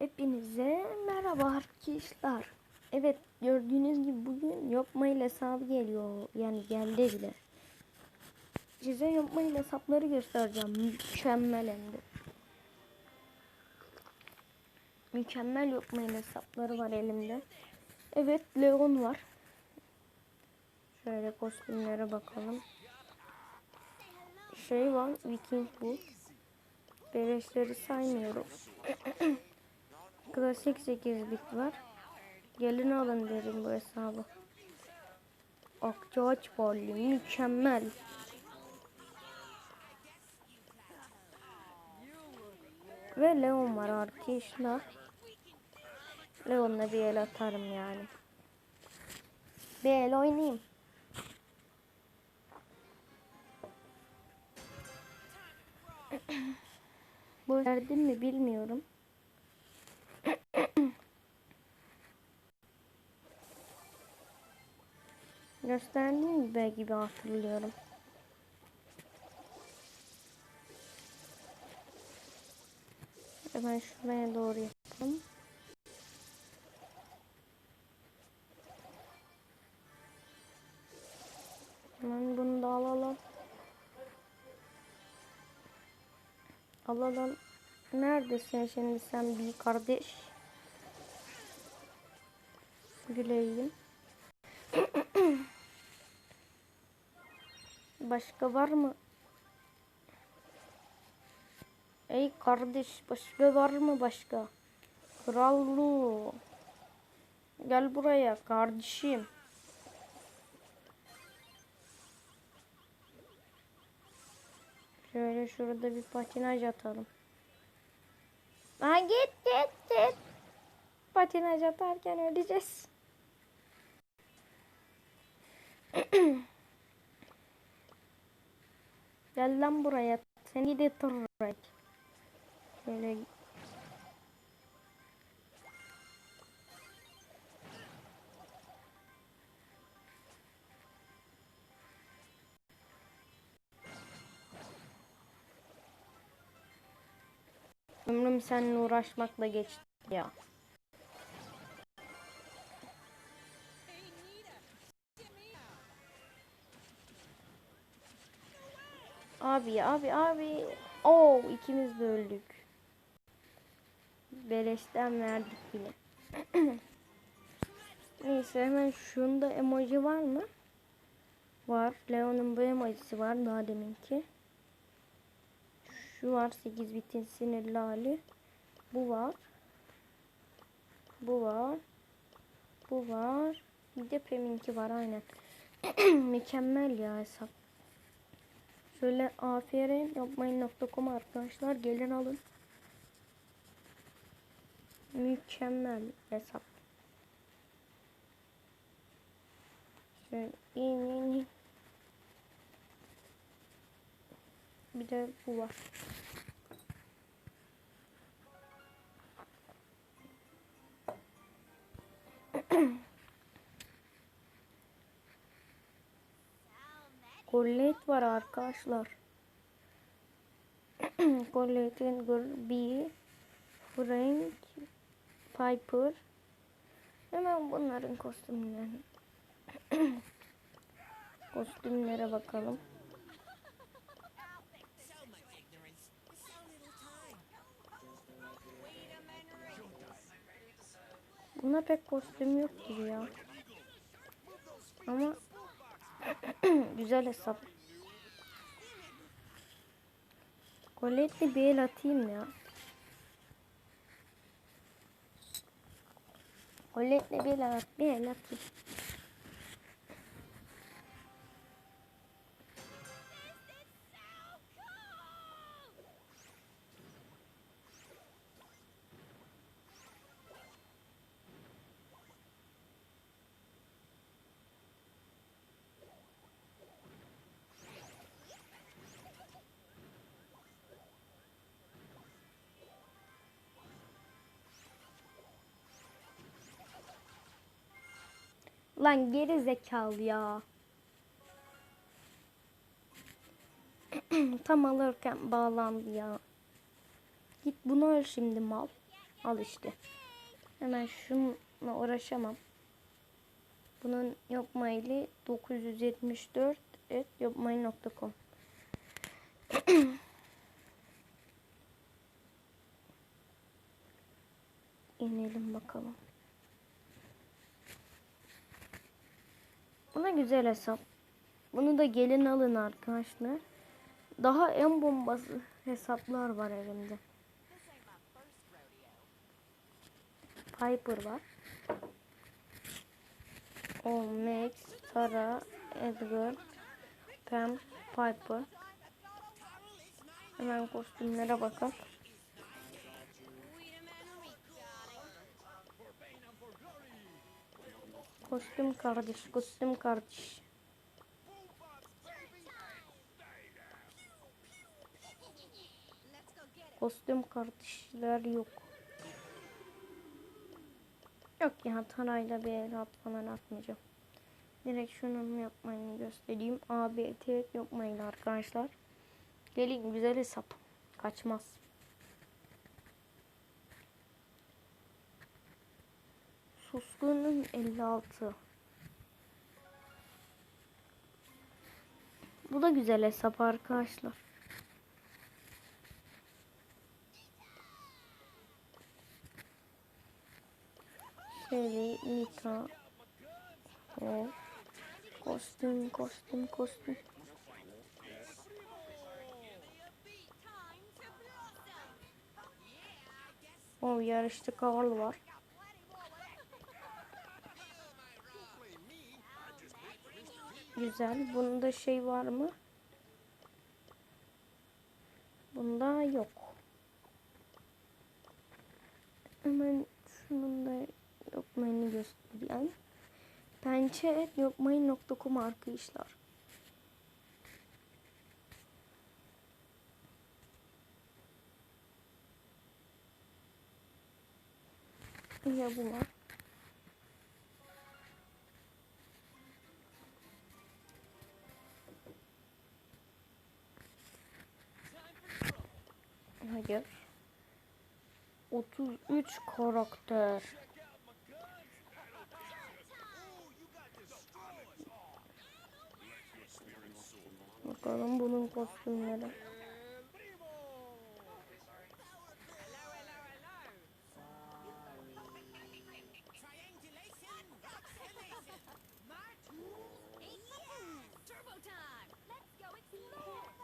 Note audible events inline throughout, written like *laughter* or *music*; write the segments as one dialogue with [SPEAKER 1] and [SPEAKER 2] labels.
[SPEAKER 1] Hepinize merhaba arkadaşlar. Evet gördüğünüz gibi bugün yapmayla hesabı geliyor. Yani geldi bile. Size yapmayla hesapları göstereceğim. Mükemmel hem de. Mükemmel yapmayla hesapları var elimde. Evet Leon var. Şöyle kostümlere bakalım. Şey var Viking bu. Beleşleri saymıyorum. *clears throat* Klasik 8 bit var. Gelin alın derim bu hesabı. Akçaağaç Balli mükemmel. Ve Leon var arkadaşlar. Leon'la bir el atarım yani. Bir el oynayayım. *coughs* Bu verdim mi bilmiyorum. Gösterdim mi be gibi hatırlıyorum. Hemen şuraya doğru yapalım. Hemen bunu da alalım. Alalım. Neredesin şimdi sen bir kardeş? Güleyim. Başka var mı? Ey kardeş başka var mı başka? Krallu. Gel buraya kardeşim. Şöyle şurada bir patinaj atalım. Ha git git git. Patinaj atarken öleceğiz. *clears throat* Gel lan buraya. Seni de tırrak. Şöyle Ömrüm seninle uğraşmakla geçti ya. Abi abi abi. Oo ikimiz de öldük. Beleşten verdik bile. *clears throat* Neyse hemen şunda emoji var mı? Var. Leon'un bu emojisi var daha deminki. Şu var 8 bitin sinirli hali. Bu var. Bu var. Bu var. Bir de Pem'inki var aynen. *clears throat* Mükemmel ya hesap. Şöyle aferin yapmayın.com arkadaşlar gelin alın. Mükemmel hesap. Şöyle in in in. Bir de bu var. *clears throat* Colette var arkadaşlar. *clears throat* Colette'in bir Frank Piper Hemen bunların kostümlerini *clears throat* kostümlere bakalım. Buna pek kostüm yok gibi ya. Ama *clears throat* güzel hesap. Colette'li bir el atayım ya. Colette'li bir el at, bir el atayım. Lan geri zekalı ya. *clears throat* Tam alırken bağlandı ya. Git bunu öl şimdi mal. Al işte. Hemen şununla uğraşamam. Bunun yok maili 974 et yopmail.com *clears throat* İnelim bakalım. Bu da güzel hesap. Bunu da gelin alın arkadaşlar. Daha en bombası hesaplar var elimde. Piper var. O Max, Tara, Edgar, Pam, Piper. Hemen kostümlere bakalım. Kostüm kardeş, kostüm kardeş. Kostüm kardeşler yok. Yok ya Tanay'la bir el at atmayacağım. Direkt şunun yapmayı göstereyim. Abi tek yapmayın arkadaşlar. Gelin güzel hesap. Kaçmaz. Suskunun 56. Bu da güzel hesap arkadaşlar. Shelly, Nita. O. Kostüm, kostüm, kostüm. O yarışta Karl var. Güzel. Bunda şey var mı? Bunda yok. Hemen şunun da yokmayını göstereyim. Pençe et yokmayın.com arkadaşlar. Yine bu var. 33 karakter. Bakalım bunun kostümleri.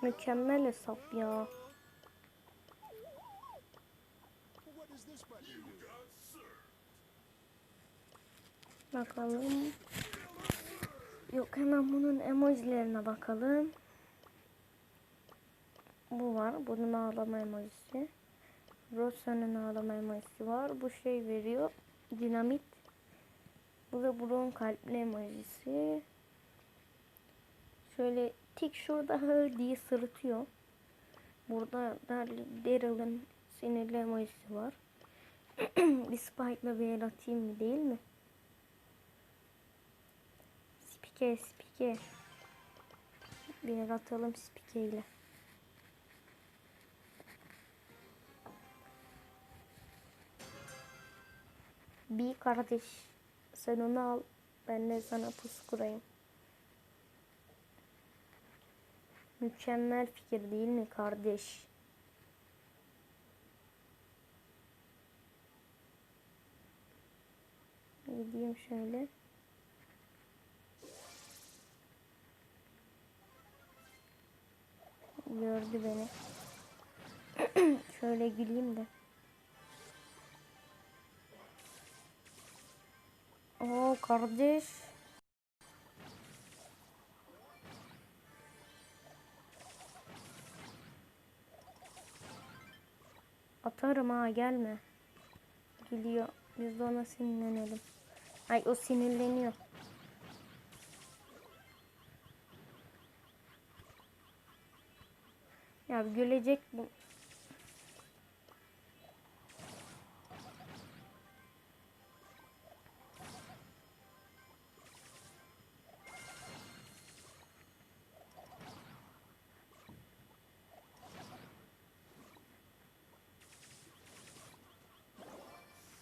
[SPEAKER 1] Mükemmel hesap ya. Bakalım. Yok hemen bunun emojilerine bakalım. Bu var. Bunun ağlama emojisi. Rosa'nın ağlama emojisi var. Bu şey veriyor. Dinamit. Bu da Brown kalpli emojisi. Şöyle tik şurada *laughs* hı diye sırıtıyor. Burada da Daryl'ın sinirli emojisi var. *clears throat* bir Spike'la bir el atayım mı değil mi? Spike, spike. Bir el atalım spike ile. Bir kardeş. Sen onu al. Ben de sana pus kurayım. Mükemmel fikir değil mi kardeş? Gideyim şöyle. Gördü beni. *clears throat* şöyle güleyim de. Oo kardeş. Atarım ha gelme. Geliyor. Biz de ona sinirlenelim. Ay o sinirleniyor. Ya gülecek bu.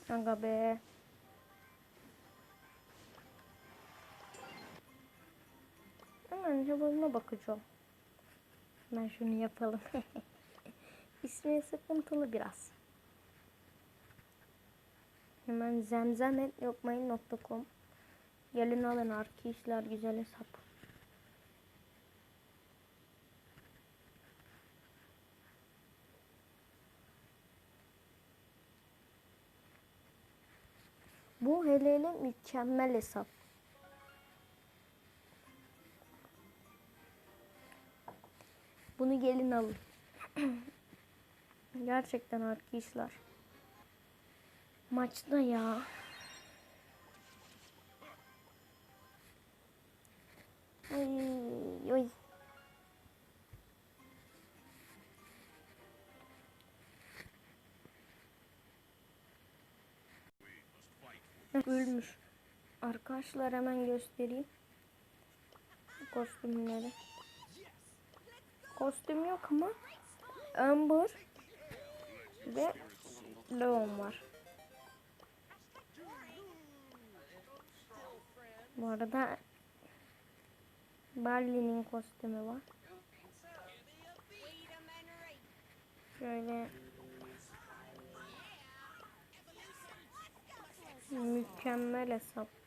[SPEAKER 1] Aga be. Hemen havalarına bakacağım. Hemen şunu yapalım. *laughs* İsmi sıkıntılı biraz. Hemen zemzemet yokmayın.com Gelin alın arkadaşlar güzel hesap. Bu hele hele mükemmel hesap. Bunu gelin alın. *clears throat* Gerçekten arkadaşlar. Maçta ya. Ay, oy. Ölmüş. Arkadaşlar hemen göstereyim. Kostümleri. Kostüm yok ama Amber ve Leon var. Bu arada Barley'nin kostümü var. Şöyle mükemmel hesap.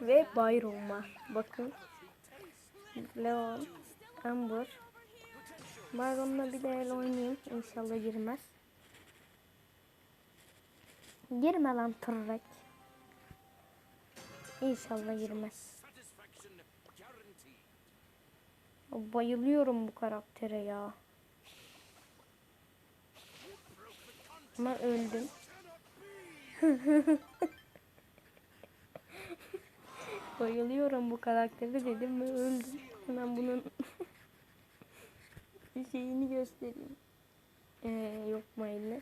[SPEAKER 1] Ve Byron var. Bakın. Leon, Amber. Byron'la bir de el oynayayım. İnşallah girmez. Girme lan tırrek. İnşallah girmez. Bayılıyorum bu karaktere ya. Ama öldüm. *laughs* Bayılıyorum bu karaktere dedim ve öldüm. Hemen bunun *laughs* şeyini göstereyim. Ee, yok maille.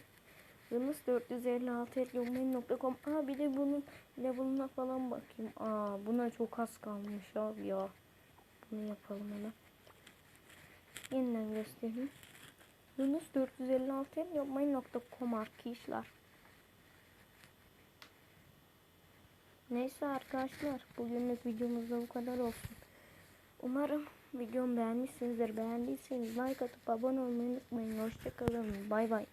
[SPEAKER 1] Yunus 456 yolmayın.com Aa bir de bunun level'ına falan bakayım. Aa buna çok az kalmış abi ya. Bunu yapalım hemen. Yeniden göstereyim. Yunus 456 yolmayın.com arkadaşlar. Neyse arkadaşlar bugünlük videomuzda bu kadar olsun. Umarım videomu beğenmişsinizdir. Beğendiyseniz like atıp abone olmayı unutmayın. Hoşçakalın. Bay bay.